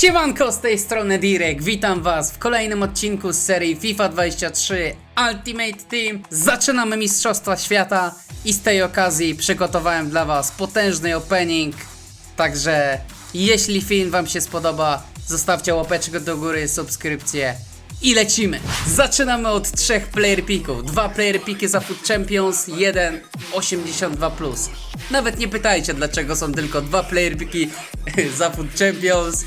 Siemanko, z tej strony Direk, witam was w kolejnym odcinku z serii FIFA 23 Ultimate Team. Zaczynamy Mistrzostwa Świata i z tej okazji przygotowałem dla was potężny opening. Także jeśli film wam się spodoba, zostawcie łapeczkę do góry, subskrypcję i lecimy. Zaczynamy od trzech player picków. Dwa player piki za Food Champions, jeden 82+. Plus. Nawet nie pytajcie dlaczego są tylko dwa player piki za Food Champions.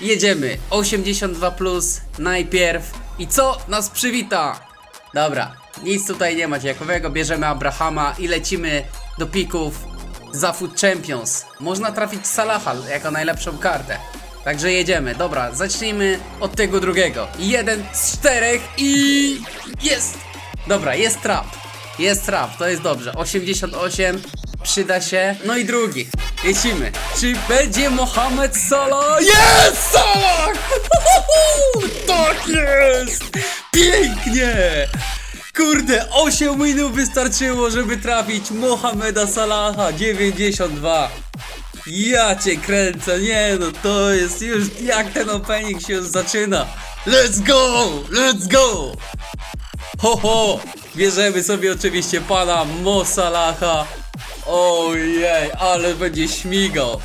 Jedziemy 82 plus najpierw. I co nas przywita? Dobra, nic tutaj nie ma ciekawego. Bierzemy Abrahama i lecimy do pików za Food Champions. Można trafić Salaha jako najlepszą kartę. Także jedziemy. Dobra, zacznijmy od tego drugiego. Jeden z czterech i jest! Dobra, jest trap. Jest trap, to jest dobrze. 88 przyda się. No i drugi. Lecimy. Czy będzie Mohamed Salah? Jest Salah! Tak jest! Pięknie! Kurde, 8 minut wystarczyło, żeby trafić Mohameda Salaha 92. Ja cię kręcę, nie no, to jest już jak ten opening się zaczyna. Let's go! Let's go! Ho ho! Bierzemy sobie oczywiście pana Mo Salaha. Ojej, ale będzie śmigał.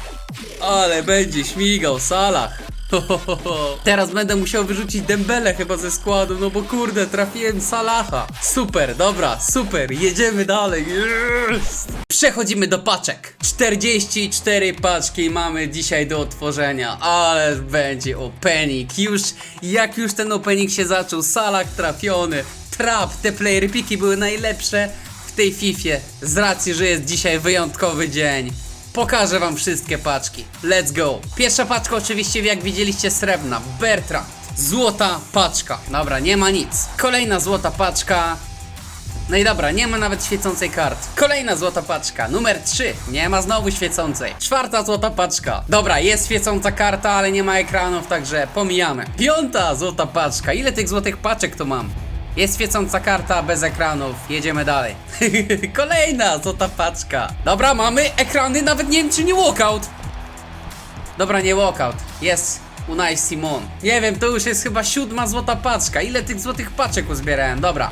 Ale będzie śmigał Salah. Ho. Teraz będę musiał wyrzucić Dembele chyba ze składu, no bo kurde, trafiłem Salaha. Super, dobra, super, jedziemy dalej. Yes! Przechodzimy do paczek. 44 paczki mamy dzisiaj do otworzenia, ale będzie opening. Już, jak już ten opening się zaczął, Salah trafiony, trap, te player piki były najlepsze w tej Fifie, z racji, że jest dzisiaj wyjątkowy dzień. Pokażę wam wszystkie paczki. Let's go. Pierwsza paczka oczywiście jak widzieliście srebrna. Bertrand. Złota paczka. Dobra, nie ma nic. Kolejna złota paczka. No i dobra, nie ma nawet świecącej karty. Kolejna złota paczka. Numer 3. Nie ma znowu świecącej. Czwarta złota paczka. Dobra, jest świecąca karta, ale nie ma ekranów, także pomijamy. Piąta złota paczka. Ile tych złotych paczek tu mam? Jest świecąca karta bez ekranów. Jedziemy dalej. Kolejna złota paczka. Dobra, mamy ekrany, nawet nie wiem czy nie walkout. Dobra, nie walkout. Jest Unai Simon. Nie wiem, to już jest chyba siódma złota paczka. Ile tych złotych paczek uzbierałem? Dobra.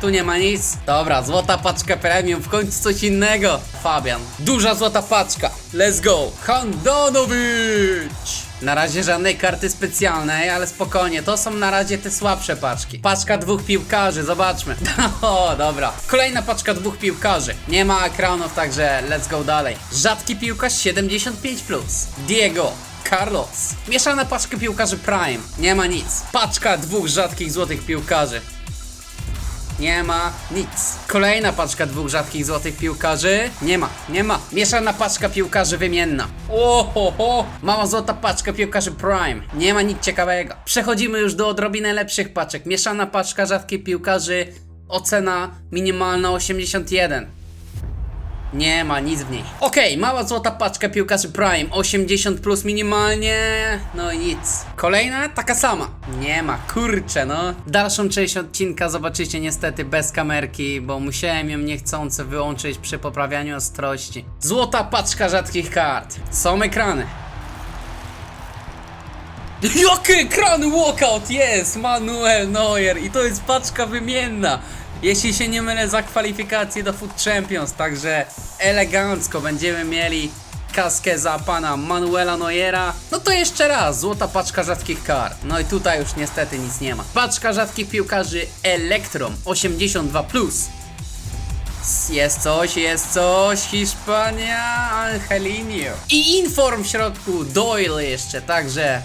Tu nie ma nic. Dobra, złota paczka premium, w końcu coś innego. Fabian. Duża złota paczka. Let's go. Handonowicz. Na razie żadnej karty specjalnej, ale spokojnie, to są na razie te słabsze paczki. Paczka dwóch piłkarzy, zobaczmy. O, dobra. Kolejna paczka dwóch piłkarzy. Nie ma ekranów, także let's go dalej. Rzadki piłkarz 75+. Plus. Diego. Carlos. Mieszana paczka piłkarzy Prime. Nie ma nic. Paczka dwóch rzadkich złotych piłkarzy. Nie ma nic. Kolejna paczka dwóch rzadkich złotych piłkarzy. Nie ma, nie ma. Mieszana paczka piłkarzy wymienna. Oho, Mała złota paczka piłkarzy Prime. Nie ma nic ciekawego. Przechodzimy już do odrobinę lepszych paczek. Mieszana paczka rzadkich piłkarzy. Ocena minimalna 81. Nie ma nic w niej. Okej, mała złota paczka piłkarzy Prime, 80 plus minimalnie, no i nic. Kolejna, taka sama. Nie ma, kurczę no. Dalszą część odcinka zobaczycie niestety bez kamerki, bo musiałem ją niechcący wyłączyć przy poprawianiu ostrości. Złota paczka rzadkich kart. Są ekrany. Jakie ekrany walkout jest! Manuel Neuer i to jest paczka wymienna. Jeśli się nie mylę za kwalifikację do Food Champions, także elegancko będziemy mieli kaskę za pana Manuela Neuera. No to jeszcze raz, złota paczka rzadkich kart. No i tutaj już niestety nic nie ma. Paczka rzadkich piłkarzy Electrum 82+. Plus. Jest coś, jest coś, Hiszpania, Angelinio. I Inform w środku, Doyle jeszcze, także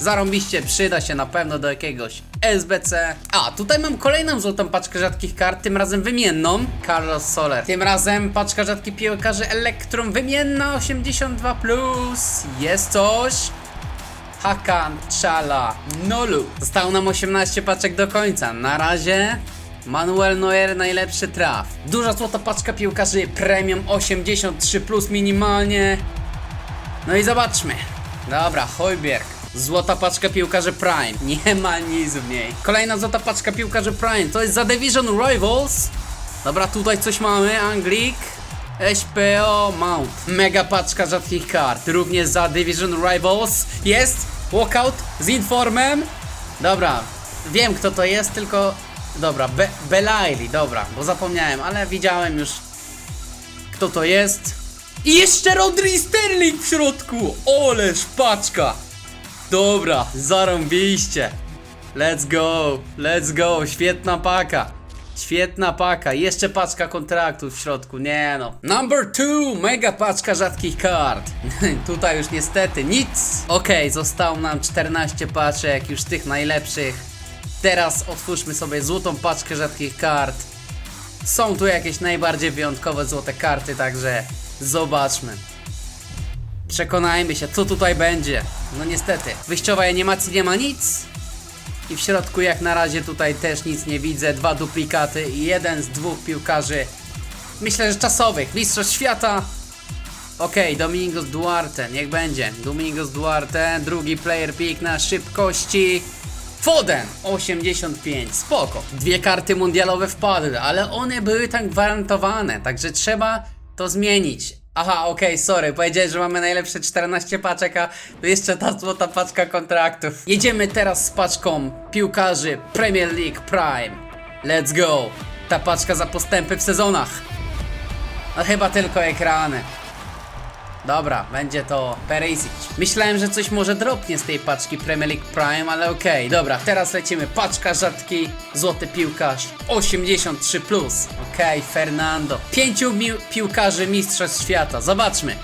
zarąbiście przyda się na pewno do jakiegoś SBC. A, tutaj mam kolejną złotą paczkę rzadkich kart, tym razem wymienną, Carlos Soler. Tym razem paczka rzadkich piłkarzy Elektrum, wymienna 82+, plus. jest coś. Hakan Chala Nolu. Zostało nam 18 paczek do końca. Na razie Manuel Neuer najlepszy traf. Duża złota paczka piłkarzy Premium 83 plus minimalnie. No i zobaczmy. Dobra, Hojbjerg. Złota paczka piłkarzy Prime. Nie ma nic w niej. Kolejna złota paczka piłkarzy Prime. To jest za Division Rivals. Dobra, tutaj coś mamy. Anglik. SPO Mount. Mega paczka rzadkich kart. Również za Division Rivals. Jest Walkout z informem. Dobra, wiem kto to jest, tylko... Dobra, Be Belaili, dobra, bo zapomniałem, ale widziałem już kto to jest. I jeszcze Rodri Sterling w środku! Oleż paczka! Dobra, zarąbiście. Let's go, let's go, świetna paka. Świetna paka, jeszcze paczka kontraktów w środku, nie no. Number two, mega paczka rzadkich kart. Tutaj już niestety nic. Okej, zostało nam 14 paczek, już tych najlepszych. Teraz otwórzmy sobie złotą paczkę rzadkich kart. Są tu jakieś najbardziej wyjątkowe złote karty, także zobaczmy. Przekonajmy się, co tutaj będzie. No niestety, wyjściowej animacji nie ma nic. I w środku jak na razie tutaj też nic nie widzę. Dwa duplikaty i jeden z dwóch piłkarzy. Myślę, że czasowych. Mistrzostw świata. Okej, Domingos Duarte, niech będzie. Domingos Duarte, drugi player pick na szybkości. Foden 85, spoko. Dwie karty mundialowe wpadły, ale one były tak gwarantowane, także trzeba to zmienić. Aha, okej, sorry, powiedziałeś, że mamy najlepsze 14 paczek, a to jeszcze ta złota paczka kontraktów. Jedziemy teraz z paczką piłkarzy Premier League Prime. Let's go. Ta paczka za postępy w sezonach. No chyba tylko ekrany. Dobra, będzie to Perisic. Myślałem, że coś może dropnie z tej paczki Premier League Prime, ale okej, dobra, teraz lecimy. Paczka rzadki, złoty piłkarz, 83+. Plus. Okej, Fernando. Pięciu piłkarzy Mistrzostw Świata, zobaczmy.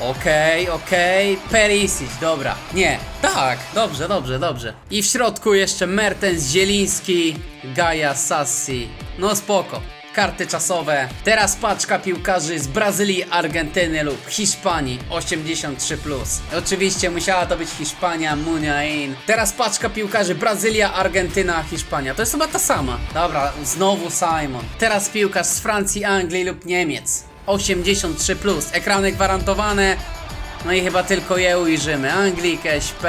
Okej, okej, Perisic, dobra. Nie, tak, dobrze, dobrze, dobrze. I w środku jeszcze Mertens, Zieliński, Gaia, Sassi. No spoko. Karty czasowe. Teraz paczka piłkarzy z Brazylii, Argentyny lub Hiszpanii 83+. Oczywiście musiała to być Hiszpania, Muniain. Teraz paczka piłkarzy Brazylia, Argentyna, Hiszpania. To jest chyba ta sama. Dobra, znowu Simon. Teraz piłkarz z Francji, Anglii lub Niemiec. 83+, plus. ekrany gwarantowane. No i chyba tylko je ujrzymy. Anglik, SP,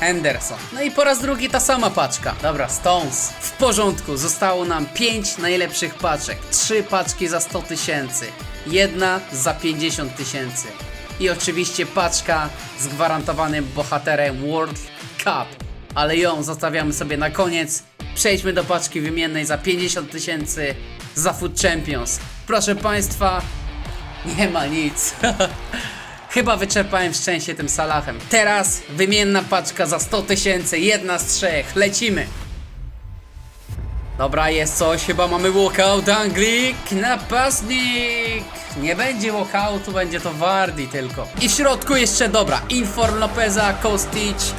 Henderson. No i po raz drugi ta sama paczka. Dobra, Stones. W porządku, zostało nam 5 najlepszych paczek. 3 paczki za 100 tysięcy. Jedna za 50 tysięcy. I oczywiście paczka z gwarantowanym bohaterem World Cup. Ale ją zostawiamy sobie na koniec. Przejdźmy do paczki wymiennej za 50 tysięcy za Food Champions. Proszę Państwa, nie ma nic. Chyba wyczerpałem szczęście tym salachem. Teraz wymienna paczka za 100 tysięcy, jedna z trzech. Lecimy. Dobra, jest coś, chyba mamy walkout, Anglik, napastnik! Nie będzie walkoutu, będzie to Wardi tylko. I w środku jeszcze, dobra, Inform Lopeza, Kostic,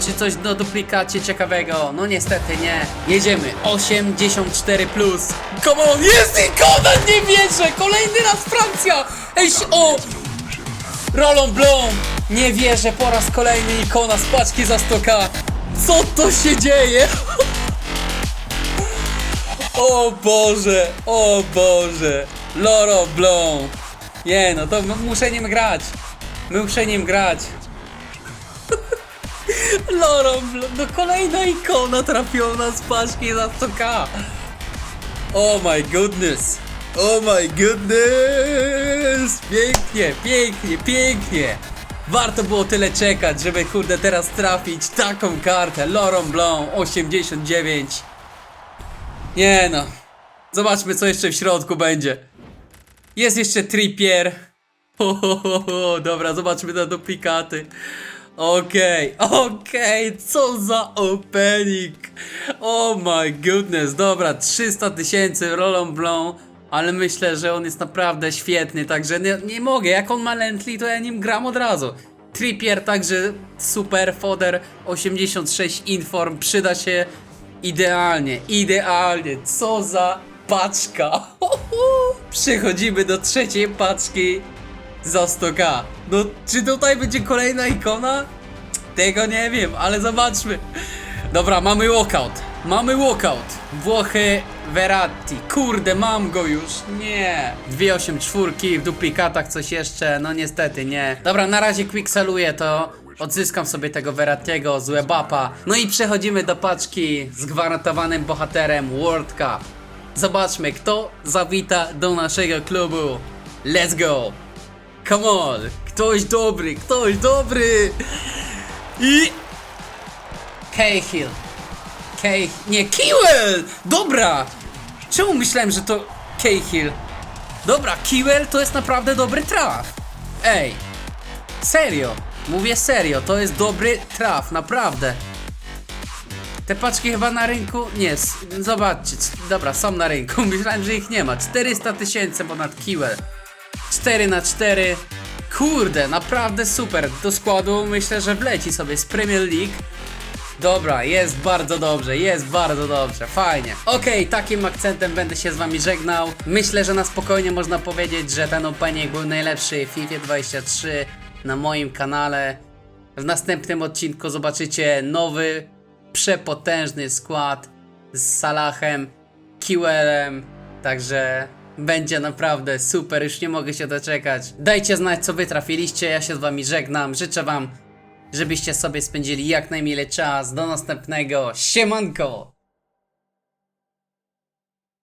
czy coś do duplikacie ciekawego? No niestety nie. Jedziemy, 84+. Plus. Come on, jest ikona, nie wierzę! Kolejny raz Francja! Ej, o! Rolą Blom! Nie wierzę, po raz kolejny ikona z paczki za 100k. Co to się dzieje? O Boże, o Boże. Loro Blom. Nie no, to muszę nim grać. Muszę nim grać. Loro Blom, no kolejna ikona trafiła na z paczki za 100k. Oh my goodness. Oh my goodness! Pięknie, pięknie, pięknie! Warto było tyle czekać, żeby kurde teraz trafić taką kartę. Laurent Blanc 89. Nie no. Zobaczmy co jeszcze w środku będzie. Jest jeszcze Trippier. Ho, ho, ho, ho. Dobra, zobaczmy na duplikaty. Okej, okej, co za opening! Oh my goodness, dobra, 300 tysięcy Roland Blanc, ale myślę, że on jest naprawdę świetny, także nie, nie mogę, jak on ma Lently, to ja nim gram od razu. Trippier także super, Foder 86 Inform, przyda się idealnie, idealnie, co za paczka! Przechodzimy do trzeciej paczki za 100k. No, czy tutaj będzie kolejna ikona? Tego nie wiem, ale zobaczmy. Dobra, mamy walkout. Mamy walkout. Włochy Verratti. Kurde, mam go już. Nie. 284 w duplikatach coś jeszcze. No niestety nie. Dobra, na razie quickseluję to. Odzyskam sobie tego Verrattiego z Webapa. No i przechodzimy do paczki z gwarantowanym bohaterem World Cup. Zobaczmy, kto zawita do naszego klubu. Let's go! Come on! Ktoś dobry, ktoś dobry! I... Cahill. Cah... Nie, Kiwell! Dobra! Czemu myślałem, że to Cahill? Dobra, Kiwell to jest naprawdę dobry traf. Ej, serio, mówię serio, to jest dobry traf, naprawdę. Te paczki chyba na rynku, nie, zobaczcie, dobra, są na rynku, myślałem, że ich nie ma. 400 tysięcy ponad Kiwell. 4 na 4 Kurde, naprawdę super. Do składu myślę, że wleci sobie z Premier League. Dobra, jest bardzo dobrze, jest bardzo dobrze, fajnie. Okej, takim akcentem będę się z wami żegnał. Myślę, że na spokojnie można powiedzieć, że ten opening był najlepszy w FIFA 23 na moim kanale. W następnym odcinku zobaczycie nowy, przepotężny skład z Salahem, Kiwellem, także będzie naprawdę super, już nie mogę się doczekać. Dajcie znać, co wy trafiliście, ja się z wami żegnam, życzę wam żebyście sobie spędzili jak najmilej czas. Do następnego. Siemanko!